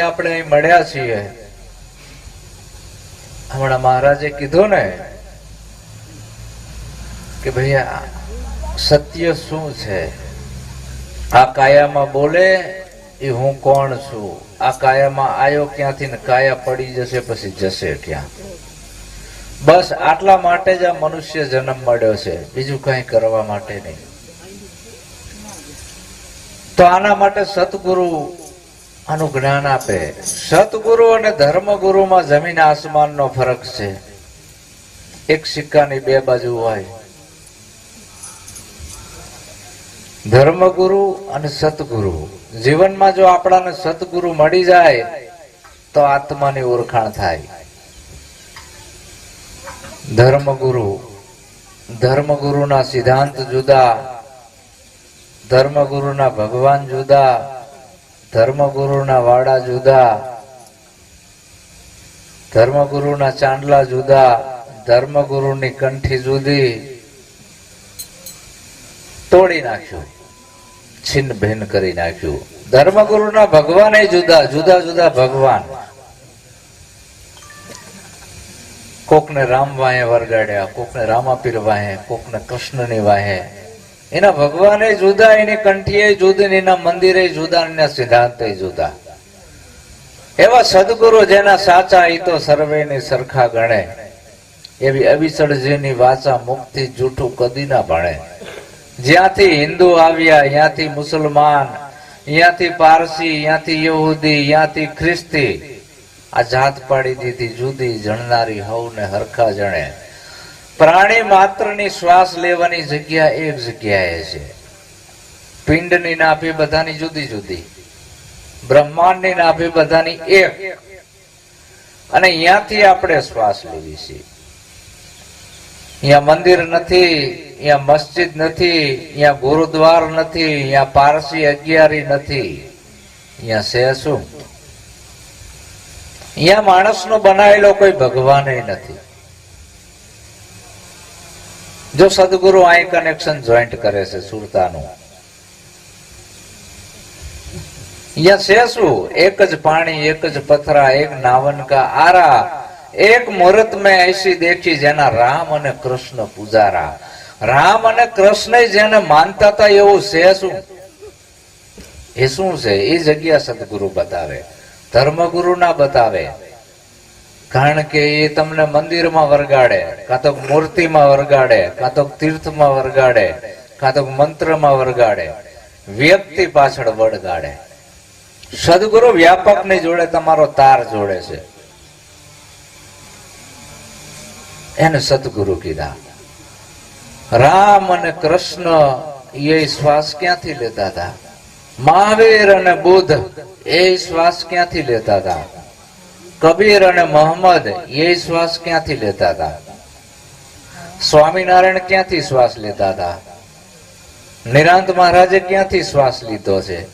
આપણે અહીં મળ્યા છીએ. હમણાં મહારાજે કીધું ને કે ભાઈ સત્ય શું છે? આ કાયામાં બોલે એ હું કોણ છું? આ કાયામાં આવ્યો ક્યાંથી ને કાયા પડી જશે પછી જશે ક્યાં? બસ આટલા માટે જ આ મનુષ્ય જન્મ મળ્યો છે. બીજું કઈ કરવા માટે નહીં. તો આના માટે સતગુરુ આનું જ્ઞાન આપે. સદગુરુ અને ધર્મગુરુમાં જમીન આસમાનનો ફરક છે. એક સિક્કાની બે બાજુ હોય. ધર્મગુરુ અને સતગુરુ જીવનમાં જો આપણાને સતગુરુ મળી જાય, તો આત્માની ઓળખાણ થાય. ધર્મગુરુ. ધર્મગુરુના સિદ્ધાંત જુદા. ધર્મગુરુના ભગવાન જુદા. ધર્મગુરુના વાડા જુદા, ધર્મગુરુના ચાંદલા જુદા, ધર્મગુરુની કંઠી જુદી. તોડી નાખ્યું, છિન્ન ભિન્ન કરી નાખ્યું. ધર્મગુરુના ભગવાન જુદા જુદા જુદા ભગવાન. કોકને રામ વાહે વરગાડ્યા, કોકને રામાપીર વાહે, કોકને કૃષ્ણની વાહે. એના ભગવાને જુદા, એની કંઠીએ જુદી એના મંદિરે જુદા એના સિદ્ધાંતે જુદા. એવા સદગુરુ જેના સાચા હિતો સર્વેની સરખા ગણે, એવી અવિચળજીની વાચા મુક્તિ જૂઠું કદી ના ભણે. જ્યાંથી હિન્દુ આવ્યા, ત્યાંથી મુસલમાન, ત્યાંથી પારસી, ત્યાંથી યહૂદી, ત્યાંથી ખ્રિસ્તી, આ જાત પાડી દીધી જુદી જણનારી હવને હરખા જણે. પ્રાણી માત્રની શ્વાસ લેવાની જગ્યા એક જગ્યાએ છે. પિંડની નાભી બધાની જુદી જુદી, બ્રહ્માંડની નાભી બધાની એક. અને અહીંયાથી આપણે શ્વાસ લેવી છે. અહીંયા મંદિર નથી અહીંયા મસ્જિદ નથી અહીંયા ગુરુદ્વાર નથી અહીંયા પારસી અગિયારી નથી. અહીંયા છે શું? અહીંયા માણસનો બનાવેલો કોઈ ભગવાન નથી. જો સદગુરુ અહીં કનેક્શન જોઈન્ટ કરે છે સુરતાનું. અહીંયા છે શું એક જ પાણી, એક જ પથરા, એક નાવન કા આરા. એક મુહૂર્ત મેં એસી દેખી જેના રામ અને કૃષ્ણ પૂજારા. રામ અને કૃષ્ણ જેને માનતા હતા એવું છે શું? એ શું છે? એ જગ્યા સદગુરુ બતાવે. ધર્મગુરુ ના બતાવે. કારણ કે એ તમને મંદિરમાં વરગાડે કાં તો મૂર્તિમાં વરગાડે કાં તો તીર્થમાં વરગાડે કાં તો મંત્રમાં વરગાડે, વ્યક્તિ પાછળ વળગાડે. સદગુરુ વ્યાપકની જોડે તમારો તાર જોડે છે. એને સદગુરુ કીધા. રામ અને કૃષ્ણ એ શ્વાસ ક્યાંથી લેતા હતા? મહાવીર અને બુદ્ધ એ શ્વાસ ક્યાંથી લેતા હતા? કબીર અને મોહમ્મદ એ શ્વાસ ક્યાંથી લેતા હતા? સ્વામિનારાયણ ક્યાંથી શ્વાસ લેતા હતા? નિરાંત મહારાજે ક્યાંથી શ્વાસ લીધો છે?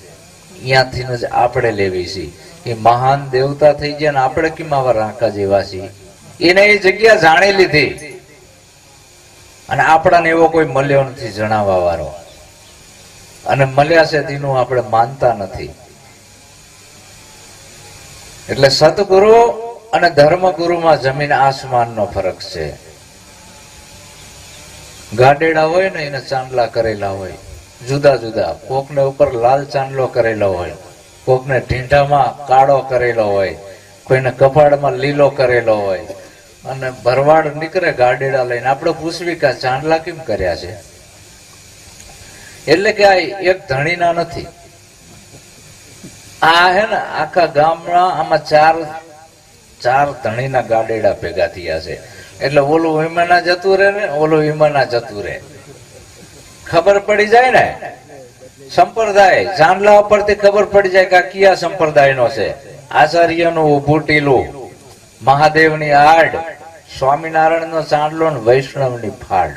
ત્યાંથી જ આપણે લેવી છે. એ મહાન દેવતા થઈ ગયા ને આપણે કેમ આવા રાંકા જેવા છીએ? એને એ જગ્યા જાણી લીધી. અને આપણાને એવો કોઈ મળ્યો નથી જણાવવા વાળો. અને મળ્યા છે તેનું આપણે માનતા નથી. એટલે સતગુરુ અને ધર્મગુરુમાં જમીન આસમાનનો ફરક છે. ગાડેડા હોય ને એને ચાંદલા કરેલા હોય, જુદા જુદા. કોકને ઉપર લાલ ચાંદલો કરેલો હોય, કોકને ઢીંઢામાં કાળો કરેલો હોય, કોઈને કપાળમાં લીલો કરેલો હોય. અને ભરવાડ નીકળે ગાડેડા લઈને. આપણે પૂછવી કે ચાંદલા કેમ કર્યા છે? એટલે કે આ એક ધણીના નથી. આ હે ને, આખા ગામમાં આમાં ચાર ચાર ધણીના ગાડેડા ભેગા થયા છે. એટલે ઓલું વિમાના જતું રહે ને, ઓલું વિમાના જતું રહે. ખબર પડી જાય ને? સંપ્રદાય ચાંદલા ઉપરથી ખબર પડી જાય કે આ કયા સંપ્રદાયનો છે? આચાર્યનું ઊભું ટીલું, મહાદેવની આડ, સ્વામિનારાયણનો ચાંદલો ને વૈષ્ણવની ફાળ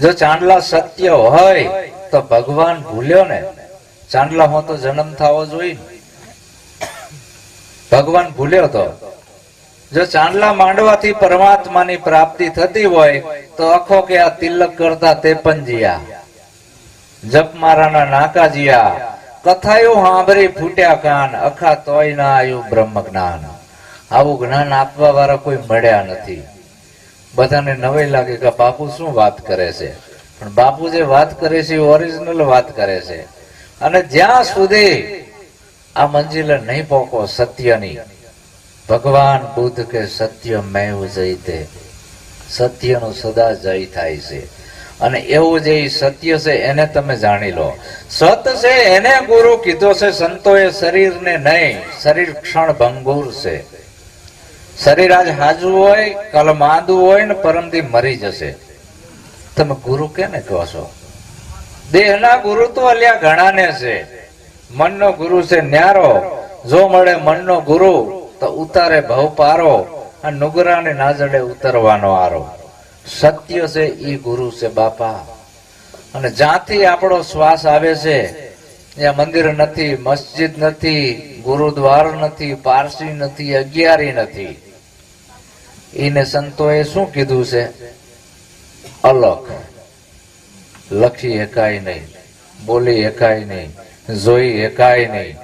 જો ચાંદલા સત્ય હોય, તો ભગવાન ભૂલ્યો ને. ચાંદલા હો તો જન્મ થવો જોઈએ. ભગવાન ભૂલ્યો તો. જો ચાંદલા માંડવાથી પરમાત્માની પ્રાપ્તિ થતી હોય, તો અખો કે આ તિલક કરતા તે જીયા. જપ મારાના નાકા જીયા. કથાયો સાંભળી ફૂટ્યા કાન, અખા તોય ના આવ્યું બ્રહ્મ જ્ઞાન આવું જ્ઞાન આપવા વાળા કોઈ મળ્યા નથી. બધાને નવાઈ લાગે કે બાપુ શું વાત કરે છે? પણ બાપુ જે વાત કરે છે ઓરિજિનલ વાત કરે છે. અને જ્યાં સુધી આ મંજિલે નહીં પહોંચો સત્યની ભગવાન બુદ્ધ કે સત્ય મેવ જઈતે સત્યનું સદા જય થાય છે. અને એવું જે સત્ય છે, એને તમે જાણી લો. સત છે, એને ગુરુ કીધો છે, સંતોએ શરીરને નહીં, શરીર ક્ષણ ભંગુર છે. શરીર આજ હાજુ હોય કાલ માંદું હોય ને પરમથી મરી જશે. તમે ગુરુ કેને કહો છો? દેહના ગુરુ તો અલ્યા ઘણાને છે. મનનો ગુરુ છે ન્યારો. જો મળે મનનો ગુરુ, તો ઉતારે ભવ પારો આ નુગરાને ના જડે ઉતરવાનો આરો. સત્ય છે ઈ ગુરુ છે બાપા. અને જ્યાંથી આપણો શ્વાસ આવે છે, ત્યાં મંદિર નથી, મસ્જિદ નથી, ગુરુદ્વાર નથી, પારસી નથી, અગિયારી નથી. એને સંતોએ શું કીધું છે? અલગ. લખી એકાય નહીં, બોલી એકાય નહીં, જોઈ એકાય નહીં.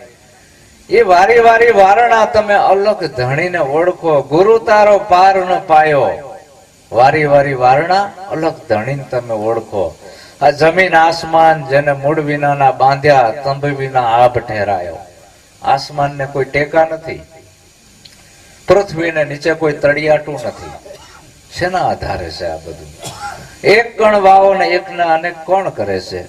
એ વારી વારી વારણા તમે અલગ ધણીને ઓળખો, ગુરુ તારો પાર ન પાયો. વારી વારી વારણા અલગ ધણીને તમે ઓળખો. આ જમીન આસમાન જેને મૂળ વિનાના બાંધ્યા તંભ વિના આભ ઠેરાયો. આસમાનને કોઈ ટેકા નથી. પૃથ્વીને નીચે કોઈ તળિયાટું નથી. શેના આધારે છે આ બધું? એક કણ વાવો ને એકના અનેક કોણ કરે છે?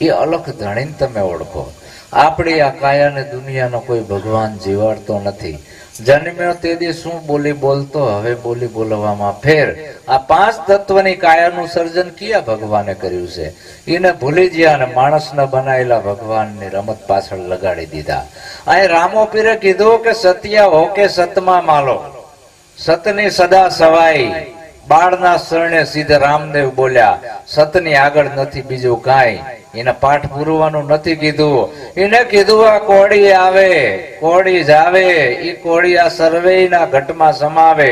એ અલખ જાણીને તમે ઓળખો. આપણી આ કાયાને દુનિયાનો કોઈ ભગવાન જીવાડતો નથી. જન્મ્યો તે દી શું બોલી બોલતો, હવે બોલી બોલવામાં ફેર. આ પાંચ તત્વની કાયાનું સર્જન કયા ભગવાને કર્યું છે? એને ભૂલી ગયા અને માણસના બનાયેલા ભગવાનની રમત પાછળ લગાડી દીધા. અહીં રામો પીરે કીધું કે સત્ય હો કે સતમાં માલો. સતની સદા સવાઈ. બાળના શરણે સીધે રામદેવ બોલ્યા, સતની આગળ નથી બીજું કાંઈ. એને પાઠ પૂરવાનું નથી કીધું. એને કીધું, આ કોળી આવે કોડી જાવે ઈ કોળી આ સર્વેના ઘટમાં સમાવે.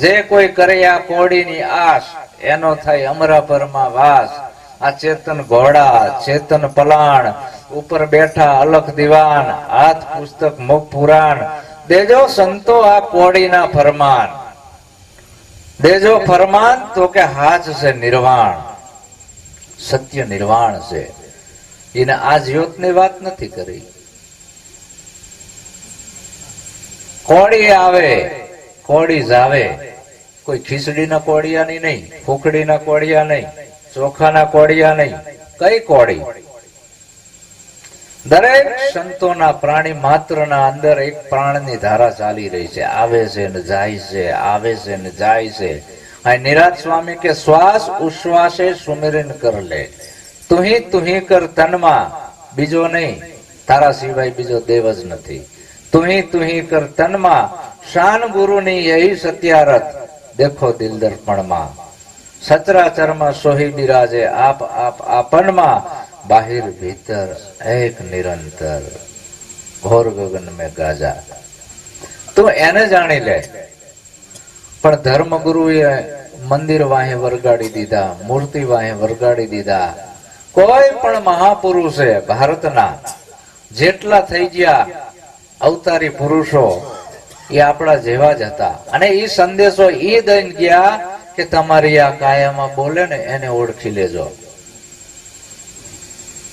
જે કોઈ કરે આ કોડીની આશ, એનો થાય અમરાપરમાં વાસ. આ ચેતન ઘોડા, ચેતન પલાણ, ઉપર બેઠા અલખ દિવાન, હાથ પુસ્તક મુખ પુરાણ. દેજો સંતો આ કોડીના ફરમાન. દેજો ફરમાન તો કે હાથ છે નિર્વાણ, સત્ય નિર્વાણ છે. એને આ જ્યોતની વાત નથી કરી. કોળી આવે, કોળી જાવે કોઈ ખીચડીના કોળિયા નહીં, ફૂકડીના કોળિયા નહીં, ચોખાના કોળિયા નહીં, કઈ કોળી? દરેક સંતોના પ્રાણી માત્રના અંદર એક પ્રાણની ધારા ચાલી રહી છે. આવે છે ને જાય છે, આવે છે ને જાય છે. નિરાજ સ્વામી કે, શ્વાસ ઉશ્વાસે સુમિરન કર લે. તુહી તુહી કર તનમાં. બીજો નહીં. તારા સિવાય બીજો દેવ જ નથી. તુહી તુહી કર તનમાં. શાન ગુરુની યહી સત્યારથ દેખો દિલ દર્પણમાં સચરાચરમાં સોહી બિરાજે આપ આપ, આપનમાં. બાહિર ભીતર એક નિરંતર ઘોર ગગન મેં ગાજા તું એને જાણી લે પણ ધર્મગુરુએ મંદિર વાહે વરગાડી દીધા, મૂર્તિ વાહે વરગાડી દીધા। કોઈ પણ મહાપુરુષે ભારતના જેટલા થઈ ગયા અવતારી પુરુષો, એ આપણા જેવા જ હતા। અને એ સંદેશો એ દઈને ગયા કે તમારી આ કાયામાં બોલે ને એને ઓળખી લેજો।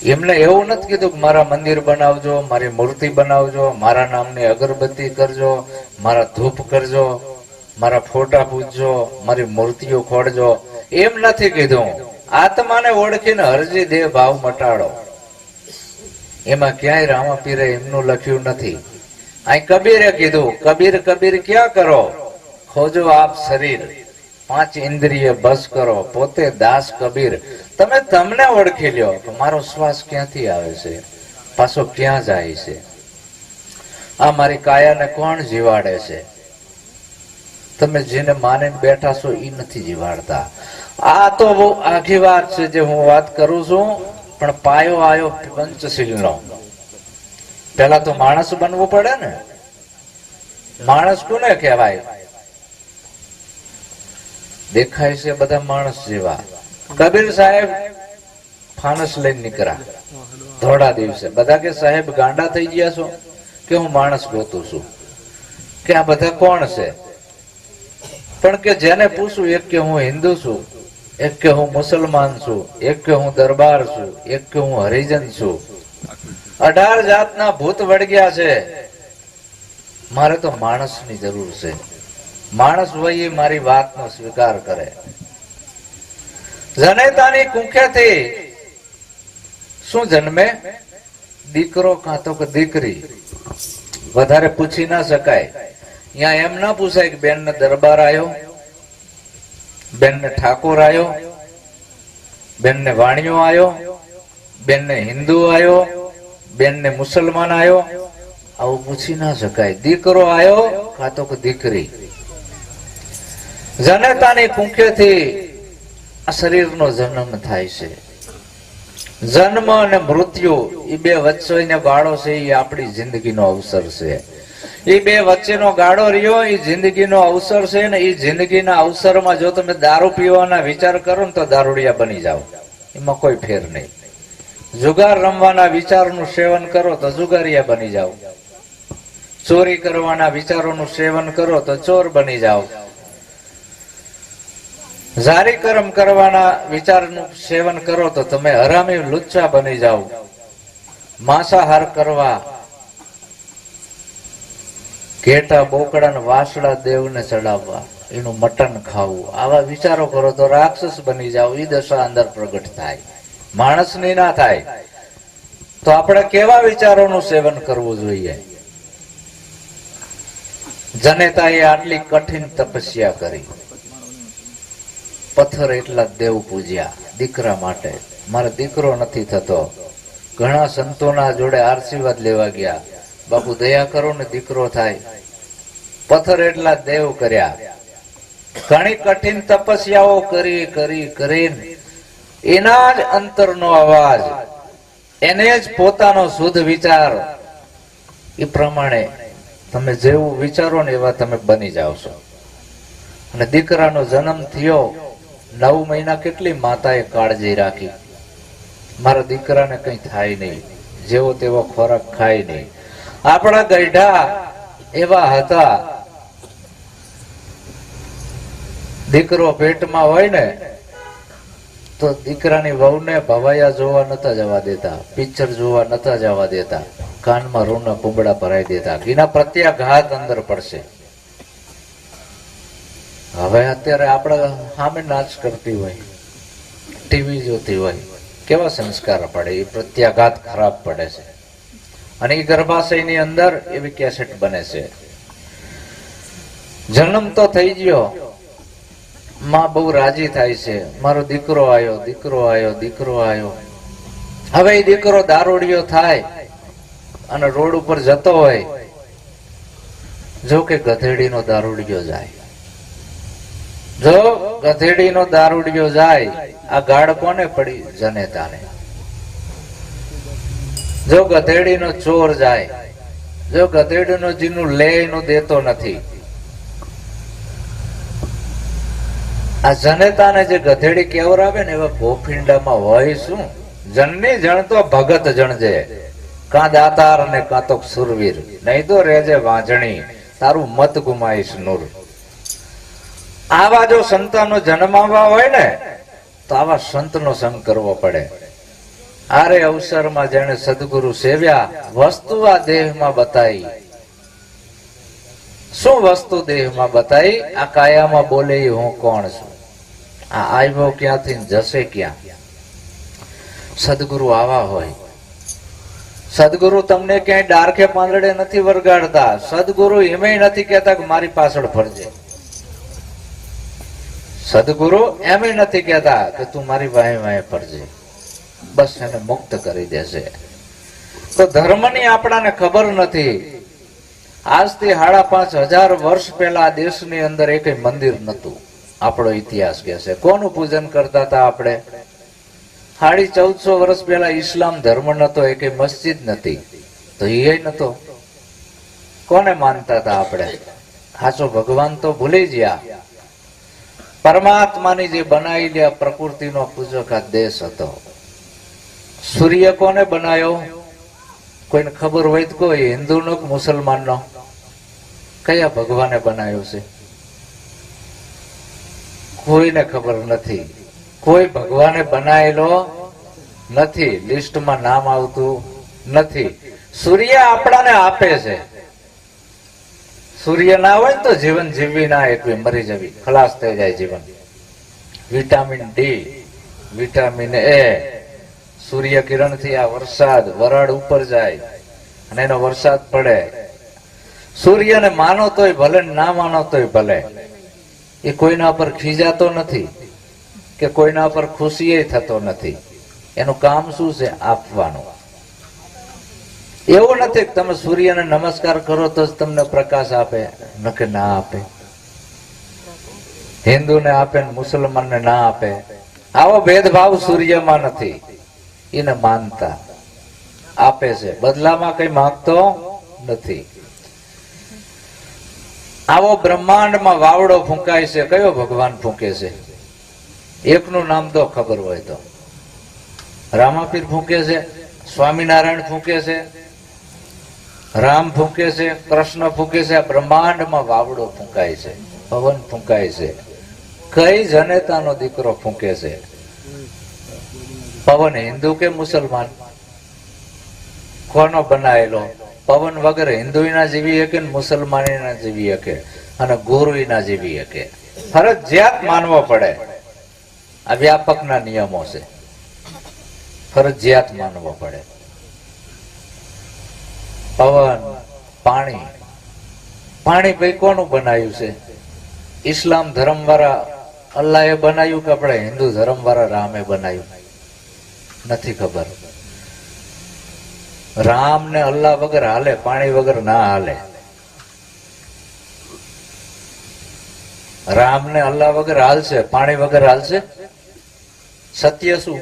એમને એવું નથી કીધું કે મારા મંદિર બનાવજો, મારી મૂર્તિ બનાવજો, મારા નામની અગરબત્તી કરજો, મારા ધૂપ કરજો, મારા ફોટા પૂજજો, મારી મૂર્તિઓ ખોડજો. એમ નથી કીધું. આત્માને ઓળખીને હરજી દેહ ભાવ મટાડો. એમાં ક્યાંય રામાપીરે એમનું લખ્યું નથી. અહીં કબીરે કીધું, કબીર કબીર, ક્યાં કરો? ખોજો આપ શરીર. પાંચ ઇન્દ્રિય બસ કરો, પોતે દાસ કબીર. તમે તમને ઓળખી લ્યો કે મારો શ્વાસ ક્યાંથી આવે છે? પાછો ક્યાં જાય છે? આ મારી કાયાને કોણ જીવાડે છે? તમે જેને માનીને બેઠા છો એ નથી જીવાડતા. આ તો બહુ આખી વાત છે જે હું વાત કરું છું, પણ પાયો આયો પંચશીલનો. પહેલા તો માણસ બનવું પડે ને? માણસ કોને કહેવાય? દેખાય છે બધા માણસ જેવા. કબીર સાહેબ ફાનસ લઈને નીકળ્યા. ધોળા દિવસે. બધા કે, સાહેબ, ગાંડા થઈ ગયા છો? કે હું માણસ ગોતું છું? કે, આ બધા કોણ છે? પણ કે, જેને પૂછું, એક કે, હું હિન્દુ છું, એક કે, હું મુસલમાન છું, એક કે, હું દરબાર છું, એક કે, હું હરિજન છું. અઢાર જાતના ભૂત વળગ્યા છે. મારે તો માણસની જરૂર છે. માણસ હોય એ મારી વાતનો સ્વીકાર કરે. જનેતાની કુંખ્યાથી શું જન્મે? દીકરો કાં તો કે દીકરી. વધારે પૂછી ના શકાય. અહીંયા એમ ના પૂછાય કે બેન ને દરબાર આવ્યો બેન ને ઠાકોર આવ્યો બેન ને વાણિયો આવ્યો બેન ને હિન્દુ આવ્યો બેન ને મુસલમાન આવ્યો આવું પૂછી ના શકાય. દીકરો આવ્યો કાં તો કે દીકરી. જનેતાની કુંખેથી આ શરીરનો જન્મ થાય છે. જન્મ અને મૃત્યુ એ બે વચ્ચેનો ગાળો છે એ આપણી જિંદગીનો અવસર છે. એ બે વચ્ચેનો ગાળો રહ્યો એ જિંદગીનો અવસર છે ને એ જિંદગીના અવસરમાં જો તમે દારૂ પીવાના વિચાર કરો ને તો દારૂડિયા બની જાઓ. એમાં કોઈ ફેર નહીં. જુગાર રમવાના વિચારનું સેવન કરો તો જુગારિયા બની જાઓ. ચોરી કરવાના વિચારોનું સેવન કરો તો ચોર બની જાઓ. જારી કર્મ કરવાના વિચારનું સેવન કરો તો તમે હરામી લુચ્ચા બની જાઓ. માંસાહાર કરવા, ઘેટા, બોકડા ને વાસડા દેવને ચડાવવા, એનું મટન ખાવું. આવા વિચારો કરો તો રાક્ષસ બની જાઓ એ દશા અંદર પ્રગટ થાય. માણસની ના થાય. તો આપણે કેવા વિચારોનું સેવન કરવું જોઈએ? જનેતાએ આટલી કઠિન તપસ્યા કરી. પથ્થર એટલા દેવ પૂજ્યા દીકરા માટે. મારે દીકરો નથી થતો. ઘણા સંતોના જોડે આશીર્વાદ લેવા ગયા. બાપુ, દયા કરો ને દીકરો થાય. પથ્થર એટલા દેવ કર્યા. ઘણી કઠિન તપસ્યાઓ કરી કરી, કરીને એના જ અંતરનો અવાજ, એને જ પોતાનો શુદ્ધ વિચાર. એ પ્રમાણે તમે જેવું વિચારો ને એવા તમે બની જાવ છો. અને દીકરાનો જન્મ થયો નવ મહિના કેટલી માતાએ કાળજી રાખી? મારા દીકરાને કઈ થાય નહીં. જેવો તેવો ખોરાક ખાય નહીં. આપણા ગઈઢા એવા હતા. દીકરો પેટમાં હોય ને, તો દીકરાની વહુને ભવાયા જોવા નતા જવા દેતા, પિક્ચર જોવા નતા જવા દેતા. કાનમાં રૂના પૂંબડા ભરાઈ દેતા. એના પ્રત્યાઘાત અંદર પડશે. હવે અત્યારે આપણે સામે નાચ કરતી હોય ટીવી જોતી હોય, કેવા સંસ્કાર પડે? એ પ્રત્યાઘાત ખરાબ પડે છે. અને એ ગર્ભાશયની અંદર એવી કેસેટ બને છે. જન્મ તો થઈ ગયો. માં બહુ રાજી થાય છે. મારો દીકરો આવ્યો દીકરો આવ્યો દીકરો આવ્યો હવે એ દીકરો દારૂડિયો થાય અને રોડ ઉપર જતો હોય, જો કે ગધેડીનો દારૂડિયો જાય. જો ગધેડીનો દારૂડિયો જાય, આ ગાડ કોને પડી જનેતાને જો ગધેડીનો ચોર જાય, જો ગધેડીનો જીનું લે એનું દેતો નથી, આ જનેતાને જે ગધેડી કેવરાવે ને એવા ભોફિંડામાં હોય શું? જનની જણ તો ભગત જણજે કાં દાતાર ને કાં તો સુરવીર. નહીં તો રેજે વાંજણી. તારું મત ગુમાઈશ નૂર. આવા જો સંતાનો જન્માવા હોય ને, તો આવા સંતનો સંગ કરવો પડે. આરે અવસરમાં જેને સદગુરુ સેવ્યા, વસ્તુ આ દેહમાં બતાવી શું વસ્તુ દેહમાં બતાવી આ કાયામાં બોલે હું કોણ છું? આ આવ્યો ક્યાંથી જશે ક્યાં? સદગુરુ આવા હોય. સદગુરુ તમને ક્યાંય ડારખે પાંદડે નથી વરગાડતા. સદગુરુ એમય નથી કહેતા કે મારી પાછળ ફરજે. સદગુરુ એમ નથી કહેતા કે તું મારી વાય વાય પડજે બસ એને મુક્ત કરી દેશે. તો ધર્મની આપણાને ખબર નથી. આજથી સાડા પાંચ હજાર વર્ષ પહેલા દેશની અંદર એક મંદિર નતું આપણો ઇતિહાસ કહે છે. કોનું પૂજન કરતા હતા આપણે? સાડી ચૌદસો વર્ષ પહેલા ઇસ્લામ ધર્મ નતો એક મસ્જિદ નથી. તો એ નતો કોને માનતા હતા આપણે? સાચો ભગવાન તો ભૂલી ગયા. પરમાત્માની જે બનાવી આ પ્રકૃતિનો પૂજક આ દેશ હતો. સૂર્ય કોને બનાવ્યો કોઈને ખબર હોય તો કોઈ હિન્દુનો કે મુસલમાનનો? કયા ભગવાને બનાવ્યો છે? કોઈને ખબર નથી. કોઈ ભગવાને બનાવેલો નથી. લિસ્ટમાં નામ આવતું નથી. સૂર્ય આપણાને આપે છે. સૂર્ય ના હોય તો જીવન જીવવી ના એકવી મરી જવી. ખલાસ થઈ જાય જીવન. વિટામિન ડી વિટામિન એ સૂર્ય કિરણથી આ વરસાદ વરાળ ઉપર જાય અને એનો વરસાદ પડે. સૂર્યને માનો તોય ભલે ના માનો તોય ભલે. એ કોઈના પર ખીજાતો નથી કે કોઈના પર ખુશી થતો નથી. એનું કામ શું છે? આપવાનું. એવું નથી તમે સૂર્યને નમસ્કાર કરો તો જ તમને પ્રકાશ આપે. નકે ના આપે. હિન્દુને આપે ને મુસલમાનને ના આપે. આવો ભેદભાવ સૂર્યમાં નથી. એને માનતા. આપે છે. બદલામાં કઈ માંગતો નથી. આવો બ્રહ્માંડમાં વાવડો ફૂંકાય છે. કયો ભગવાન ફૂંકે છે? એકનું નામ તો ખબર હોય તો. રામાપીર ફૂંકે છે. સ્વામિનારાયણ ફૂંકે છે. રામ ફૂંકે છે, કૃષ્ણ ફૂંકે છે, આ બ્રહ્માંડમાં વાવડો ફૂંકાય છે પવન ફૂંકાય છે. કઈ જનેતાનો દીકરો ફૂંકે છે? પવન હિન્દુ કે મુસલમાન? કોનો બનાયેલો? પવન વગર હિન્દુ ના જીવી શકે મુસલમાની ના જીવી શકે? અને ગુરુ ના જીવી શકે? ફરજિયાત માનવો પડે. આ વ્યાપક ના નિયમો છે. ફરજિયાત માનવો પડે. પવન, પાણી. પાણી ભાઈ કોનું બનાવ્યું છે? ઇસ્લામ ધર્મ વાળા અલ્લાહે બનાવ્યું કે આપણે હિન્દુ ધર્મ વાળા રામે બનાવ્યું નથી ખબર. રામ ને અલ્લાહ વગર હાલે, પાણી વગર ના હાલે. રામ ને અલ્લાહ વગર હાલશે, પાણી વગર હાલશે? સત્ય શું?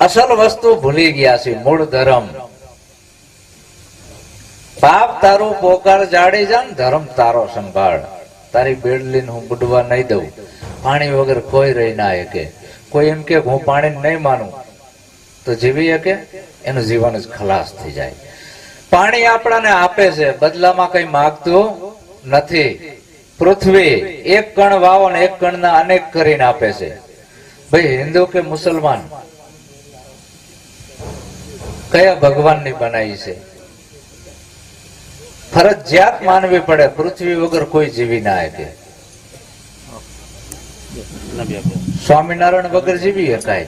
અસલ વસ્તુ ભૂલી ગયા છે મૂળ ધર્મ. પાપ તારું પોકાર જાડી જા ને ધર્મ તારો સંભાળ. તારી બેડલી હું બુડવા નહીં દઉં. પાણી વગર કોઈ રહી ના શકે કોઈ એમ કે હું પાણી નહીં માનું, તો જીવી શકે એનું જીવન જ ખલાસ થઈ જાય. પાણી આપણાને આપે છે, બદલામાં કઈ માગતું નથી. પૃથ્વી એક કણ વાવો ને એક કણના અનેક કરીને આપે છે. ભાઈ હિન્દુ કે મુસલમાન? કયા ભગવાનની બનાવી છે? ફરજિયાત માનવી પડે, પૃથ્વી વગર કોઈ જીવી ના શકે સ્વામિનારાયણ વગર જીવી શકાય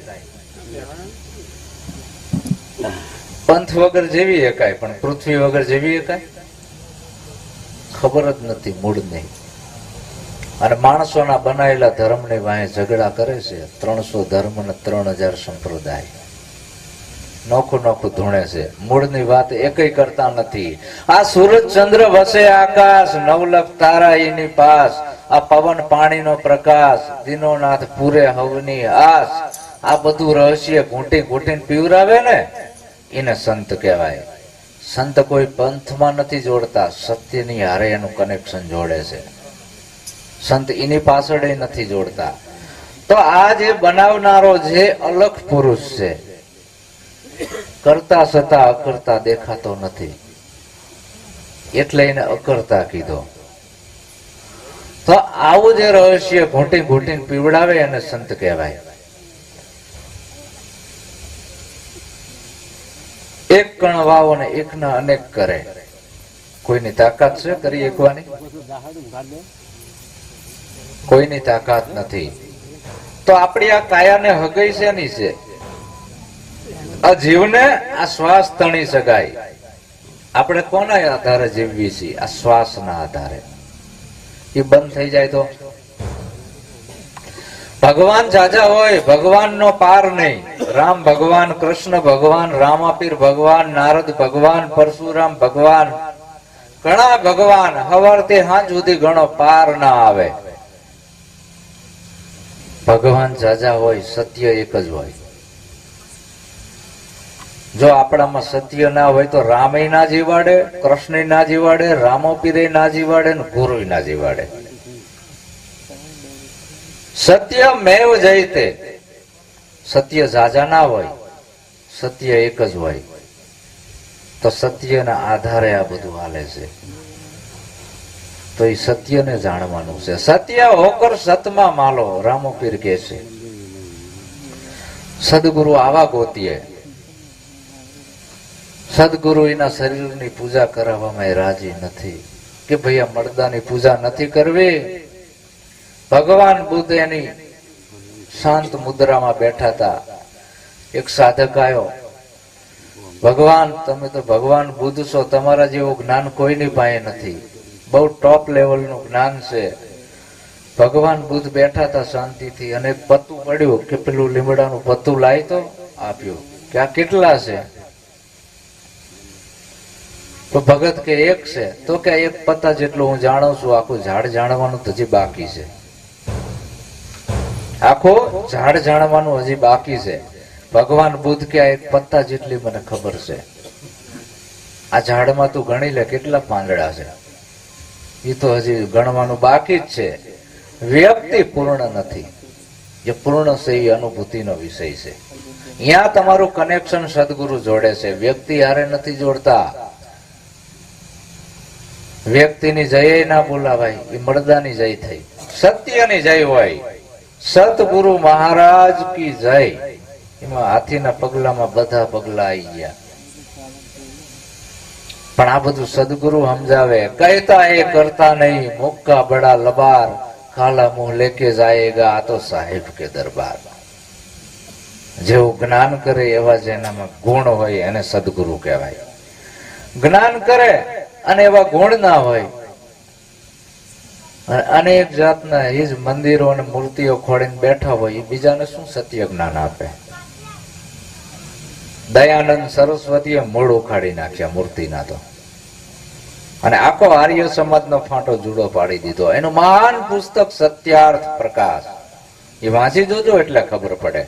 પંથ વગર જીવી શકાય પણ પૃથ્વી વગર જીવી શકાય ખબર જ નથી, મૂળ નહીં. અને માણસોના બનાવેલા ધર્મની વાંહે ઝઘડા કરે છે. ત્રણસો ધર્મ ને ત્રણ હજાર સંપ્રદાય. નોખું નોખું ધૂણે છે. મૂળની વાત એકય કરતા નથી. આ સૂરજ ચંદ્ર વસે આકાશ, નવલખ તારા એની પાસ. આ પવન પાણીનો પ્રકાશ, દિનોનાથ પૂરે હવની આસ. આ બધું રહસ્ય ઘૂંટી ઘૂંટીને પીવરાવે ને? એને સંત કહેવાય. સંત કોઈ પંથમાં નથી જોડતા, સત્યની હારે એનું કનેક્શન જોડે છે. સંત એની પાછળ નથી જોડતા. તો આ જે બનાવનારો જે અલખ પુરુષ છે કરતા છતાં અકર્તા દેખાતો નથી. એટલે એને અકર્તા કીધો. તો આવું જે રહસ્ય ઘૂંટી ઘૂંટીને પીવડાવે એને સંત કહેવાય. એક કણ વાવો ને એકના અનેક કરે. કોઈની તાકાત છે કરી એકવાની? કોઈની તાકાત નથી. તો આપણી આ કાયાને હગઈ શેની છે? આ જીવને આ શ્વાસ તણી શકાય. આપણે કોના આધારે જીવવી છીએ? આ શ્વાસના આધારે. એ બંધ થઈ જાય તો? ભગવાન જાજા હોય ભગવાન નો પાર નહીં. રામ ભગવાન, કૃષ્ણ ભગવાન, રામાપીર ભગવાન, નારદ ભગવાન, પરશુરામ ભગવાન. ઘણા ભગવાન હવારથી હાંજ સુધી ઘણો પાર ના આવે. ભગવાન જાજા હોય, સત્ય એક જ હોય. જો આપણામાં સત્ય ના હોય તો રામે ના જીવાડે કૃષ્ણ ના જીવાડે રામોપીરે ના જીવાડે ને ગુરુ ના જીવાડે. સત્ય મેવ જયતે. સત્ય જાજા ના હોય, સત્ય એક જ હોય. તો સત્યના આધારે આ બધું હાલે છે. તો એ સત્યને જાણવાનું છે. સત્ય હોકર સતમાં માલો, રામોપીર કે છે. સદગુરુ આવા ગોતીએ. સદગુરુ એના શરીરની પૂજા કરાવવામાં રાજી નથી. કે ભાઈ આ મળદાની પૂજા નથી કરવી? ભગવાન બુદ્ધ એની શાંત મુદ્રામાં બેઠા હતા. એક સાધક આવ્યો ભગવાન, તમે તો ભગવાન બુદ્ધ છો, તમારા જેવું જ્ઞાન કોઈની પાસે નથી. બહુ ટોપ લેવલનું જ્ઞાન છે. ભગવાન બુદ્ધ બેઠા હતા શાંતિથી અને પત્તું પડ્યું કે પેલું લીમડાનું પત્તું લાવી તો આપ્યું. કે આ કેટલા છે? ભગત કે એક છે, તો કે એક પત્તા જેટલું હું જાણું છું, આખું ઝાડ જાણવાનું હજી બાકી છે. આખું ઝાડ જાણવાનું હજી બાકી છે. ભગવાન બુદ્ધ કે એક પત્તા જેટલી મને ખબર છે. આ ઝાડમાં તું ગણી લે, કેટલા પાંદડા છે? એ તો હજી ગણવાનું બાકી જ છે. વ્યક્તિ પૂર્ણ નથી. જે પૂર્ણ છે, એ અનુભૂતિનો વિષય છે. ત્યાં તમારું કનેક્શન સદગુરુ જોડે છે. વ્યક્તિ હારે નથી જોડતા. વ્યક્તિની જય ના બોલાવાય, એ મળદાની જય થઈ. સત્યની જય હોય. સતગુરુ મહારાજ કી જય. એમાં હાથીના પગલામાં બધા પગલા આવી ગયા. પણ આ બધું સદગુરુ સમજાવે, કહેતા એ કરતા નહીં, મુક્કા બડા લબાર કાલા મુંહ લેકે જાયેગા, આ તો સાહેબ કે દરબાર. જેવું જ્ઞાન કરે એવા જેનામાં ગુણ હોય એને સદગુરુ કહેવાય. જ્ઞાન કરે અને એવા ગુણ ના હોય. અનેક જાતના એ જ મંદિરો અને મૂર્તિઓ ખોડીને બેઠા હોય એ બીજાને શું સત્ય જ્ઞાન આપે? દયાનંદ સરસ્વતીએ મૂળ ઉખાડી નાખ્યા મૂર્તિના તો. અને આખો આર્ય સમાજનો ફાંટો જુડો પાડી દીધો. એનું મહાન પુસ્તક સત્યાર્થ પ્રકાશ. એ વાંચી જોજો એટલે ખબર પડે.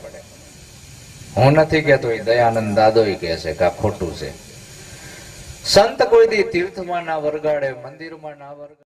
હું નથી કેતો એ દયાનંદ દાદો કહે છે કે આ ખોટું છે. સંત કોઈ દી તીર્થમાં ના વરગાડે મંદિરમાં ના વરગાડે.